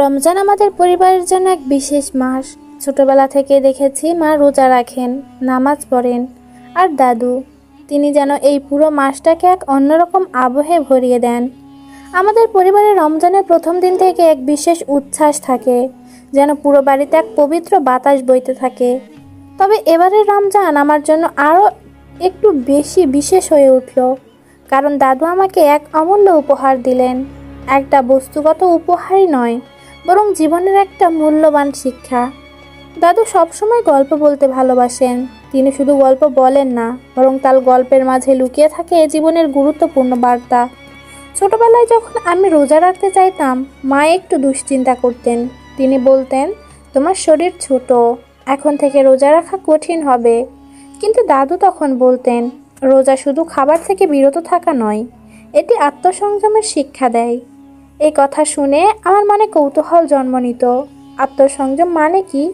রমজান আমাদের পরিবারের জন্য এক বিশেষ মাস। ছোটবেলা থেকে দেখেছি মা রোজা রাখেন, নামাজ পড়েন। আর দাদু, তিনি যেন এই পুরো মাসটাকে এক অন্যরকম আবহে ভরিয়ে দেন। আমাদের পরিবারে রমজানের প্রথম দিন থেকে এক বিশেষ উচ্ছ্বাস থাকে, যেন পুরো বাড়িতে এক পবিত্র বাতাস বইতে থাকে। তবে এবারের রমজান আমার জন্য আরও একটু বেশি বিশেষ হয়ে উঠল, কারণ দাদু আমাকে এক অমূল্য উপহার দিলেন। একটা বস্তুগত উপহারই নয় বরং জীবনের একটা মূল্যবান শিক্ষা। দাদু সবসময় গল্প বলতে ভালোবাসেন। তিনি শুধু গল্প বলেন না, বরং তার গল্পের মাঝে লুকিয়ে থাকে জীবনের গুরুত্বপূর্ণ বার্তা। ছোটবেলায় যখন আমি রোজা রাখতে চাইতাম, মা একটু দুশ্চিন্তা করতেন। তিনি বলতেন, তোমার শরীর ছোট, এখন থেকে রোজা রাখা কঠিন হবে। কিন্তু দাদু তখন বলতেন, রোজা শুধু খাবার থেকে বিরত থাকা নয়, এটি আত্মসংযমের শিক্ষা দেয়। এই কথা শুনে আমার মনে কৌতূহল জন্ম নিত আত্মসংযম মানে কি?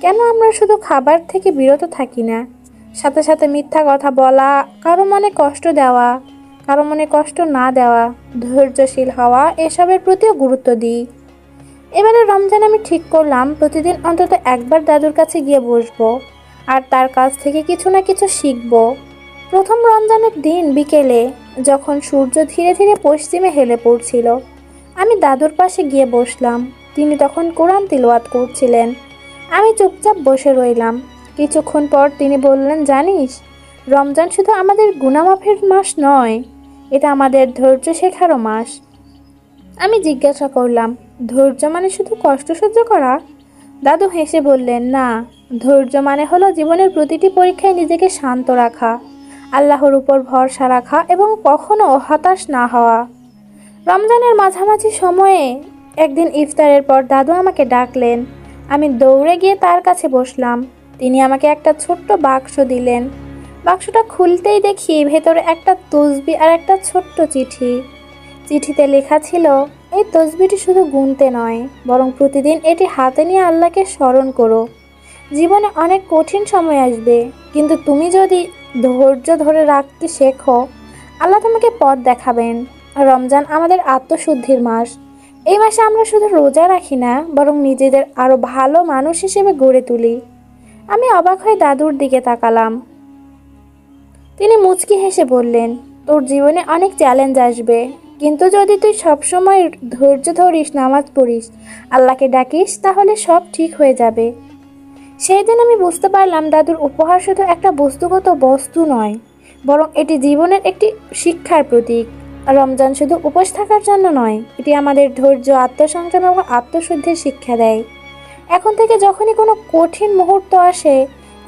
কেন আমরা শুধু খাবার থেকে বিরত থাকি না? সাথে সাথে মিথ্যা কথা বলা, কারও মনে কষ্ট দেওয়া, কারও মনে কষ্ট না দেওয়া, ধৈর্যশীল হওয়া এসবের প্রতিও গুরুত্ব দিই। এবারে রমজান আমি ঠিক করলাম, প্রতিদিন অন্তত একবার দাদুর কাছে গিয়ে বসবো আর তার কাছ থেকে কিছু না কিছু শিখব। প্রথম রমজানের দিন বিকেলে, যখন সূর্য ধীরে ধীরে পশ্চিমে হেলে পড়ছিল আমি দাদুর পাশে গিয়ে বসলাম। তিনি তখন কোরআন তিলওয়াত করছিলেন। আমি চুপচাপ বসে রইলাম। কিছুক্ষণ পর তিনি বললেন, জানিস, রমজান শুধু আমাদের গুণামাফের মাস নয়, এটা আমাদের ধৈর্য শেখারও মাস। আমি জিজ্ঞাসা করলাম, ধৈর্য মানে শুধু কষ্ট সহ্য করা? দাদু হেসে বললেন, না, ধৈর্য মানে হলো জীবনের প্রতিটি পরীক্ষায় নিজেকে শান্ত রাখা, আল্লাহর উপর ভরসা রাখা এবং কখনো হতাশ না হওয়া। রমজানের মাঝামাঝি সময়ে একদিন ইফতারের পর দাদু আমাকে ডাকলেন। আমি দৌড়ে গিয়ে তার কাছে বসলাম। তিনি আমাকে একটা ছোট্ট বাক্স দিলেন। বাক্সটা খুলতেই দেখি ভেতরে একটা তসবি আর একটা ছোট্ট চিঠি। চিঠিতে লেখা ছিল, এই তসবিটি শুধু গুনতে নয়, বরং প্রতিদিন এটি হাতে নিয়ে আল্লাহকে স্মরণ করো। জীবনে অনেক কঠিন সময় আসবে, কিন্তু তুমি যদি ধৈর্য ধরে রাখতে শেখো, আল্লাহ তোমাকে পথ দেখাবেন। রমজান আমাদের আত্মশুদ্ধির মাস। এই মাসে আমরা শুধু রোজা রাখি না, বরং নিজেদের আরও ভালো মানুষ হিসেবে গড়ে তুলি। আমি অবাক হয়ে দাদুর দিকে তাকালাম। তিনি মুচকি হেসে বললেন, তোর জীবনে অনেক চ্যালেঞ্জ আসবে, কিন্তু যদি তুই সবসময় ধৈর্য ধরিস, নামাজ পড়িস, আল্লাহকে ডাকিস, তাহলে সব ঠিক হয়ে যাবে। সেই দিন আমি বুঝতে পারলাম দাদুর উপহার শুধু একটা বস্তুগত বস্তু নয়, বরং এটি জীবনের একটি শিক্ষার প্রতীক। রমজান শুধু উপোস থাকার জন্য নয়, এটি আমাদের ধৈর্য, আত্মসংযম এবং আত্মশুদ্ধির শিক্ষা দেয়। এখন থেকে যখনই কোনো কঠিন মুহূর্ত আসে,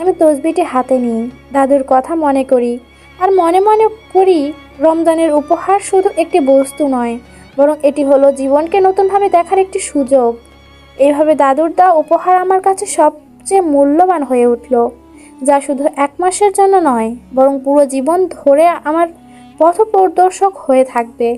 আমি তসবিটি হাতে নিই, দাদুর কথা মনে করি আর মনে মনে করি রমজানের উপহার শুধু একটি বস্তু নয়, বরং এটি হলো জীবনকে নতুনভাবে দেখার একটি সুযোগ। এইভাবে দাদুর দেওয়া উপহার আমার কাছে সবচেয়ে মূল্যবান হয়ে উঠল, যা শুধু এক মাসের জন্য নয়, বরং পুরো জীবন ধরে আমার পথপ্রদর্শক হয়ে থাকবে।